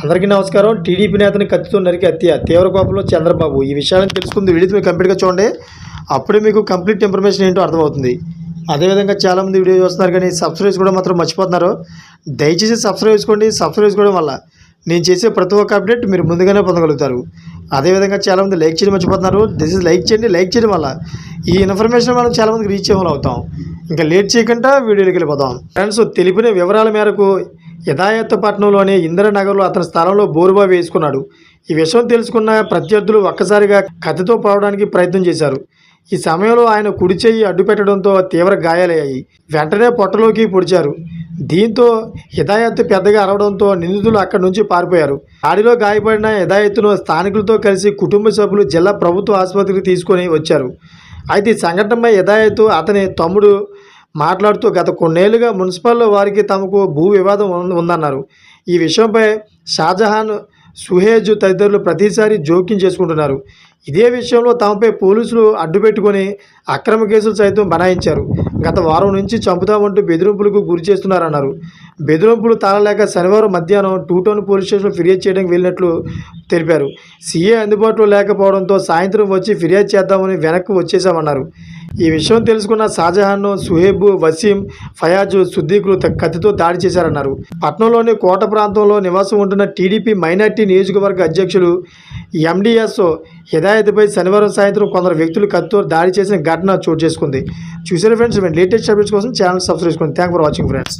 అందరికీ నమస్కారం. టీడీపీ నేతని కత్తితో నరికి హత్య. తీవ్ర కోపంలో చంద్రబాబు. ఈ విషయాలను తెలుసుకుంది వీడియో మీరు కంప్లీట్గా చూడండి. అప్పుడే మీకు కంప్లీట్ ఇన్ఫర్మేషన్ ఏంటో అర్థమవుతుంది. అదేవిధంగా చాలామంది వీడియో చూస్తున్నారు కానీ సబ్స్క్రైబ్ కూడా మాత్రం మర్చిపోతున్నారు. దయచేసి సబ్స్క్రైబ్ చేసుకోండి. సబ్స్క్రైబ్ చేసుకోవడం వల్ల నేను చేసే ప్రతి ఒక్క అప్డేట్ మీరు ముందుగానే పొందగలుగుతారు. అదేవిధంగా చాలామంది లైక్ చేయడం మర్చిపోతున్నారు. దిస్ ఇస్ లైక్ చేయండి. లైక్ చేయడం వల్ల ఈ ఇన్ఫర్మేషన్ మనం చాలామందికి రీచ్ అవ్వాలి అవుతాం ఇంకా లేట్ చేయకుండా వీడియోలోకి వెళ్ళిపోతాం ఫ్రెండ్స్ తెలిపిన వివరాల మేరకు యథాయత్తపట్నంలోని ఇందిరానగర్లో అతని స్థలంలో బోరుబా వేసుకున్నాడు. ఈ విషయం తెలుసుకున్న ప్రత్యర్థులు ఒక్కసారిగా కత్తితో పోవడానికి ప్రయత్నం చేశారు. ఈ సమయంలో ఆయన కుడి చెయ్యి అడ్డు పెట్టడంతో తీవ్ర గాయాలయ్యాయి. వెంటనే పొట్టలోకి పొడిచారు. దీంతో హిదాయత్ పెద్దగా అరవడంతో నిందితులు అక్కడి నుంచి పారిపోయారు. దాడిలో గాయపడిన హిదాయత్ను స్థానికులతో కలిసి కుటుంబ సభ్యులు జిల్లా ప్రభుత్వ ఆసుపత్రికి తీసుకొని వచ్చారు. అయితే ఈ సంఘటనపై హిదాయత్ అతని తమ్ముడు మాట్లాడుతూ గత కొన్నేళ్ళుగా మున్సిపల్ వారికి తమకు భూ వివాదం ఉందన్నారు. ఈ విషయంపై షాజహాన్ సుహేజ్ తదితరులు ప్రతిసారి జోక్యం చేసుకుంటున్నారు. ఇదే విషయంలో తమపై పోలీసులు అడ్డుపెట్టుకుని అక్రమ కేసులు సైతం బనాయించారు. గత వారం నుంచి చంపుతామంటూ బెదిరింపులకు గురి చేస్తున్నారన్నారు. బెదిరింపులు తాళలేక శనివారం మధ్యాహ్నం టూ టౌన్ పోలీస్ స్టేషన్లో ఫిర్యాదు చేయడానికి వెళ్ళినట్లు తెలిపారు. సీఏ అందుబాటులో లేకపోవడంతో సాయంత్రం వచ్చి ఫిర్యాదు చేద్దామని వెనక్కి వచ్చేసామన్నారు ఈ విషయం తెలుసుకున్న షాజహాన్ సుహేబ్ వసీం ఫయాజ్ సుద్దీకులు త- కత్తితో దాడి చేశారన్నారు. పట్నంలోని కోట ప్రాంతంలో నివాసం ఉంటున్న టీడీపీ మైనార్టీ నియోజకవర్గ అధ్యక్షులు ఎండిఎస్ హిదాయత్పై శనివారం సాయంత్రం కొందరు వ్యక్తులు కత్తితో దాడి చేసిన ఘటన చోటు చేసుకుంది. చూసారు ఫ్రెండ్స్ లేటెస్ట్ అప్డేట్స్ కోసం ఛానల్ సబ్స్క్రైబ్ చేసుకోండి. Thank for watching friends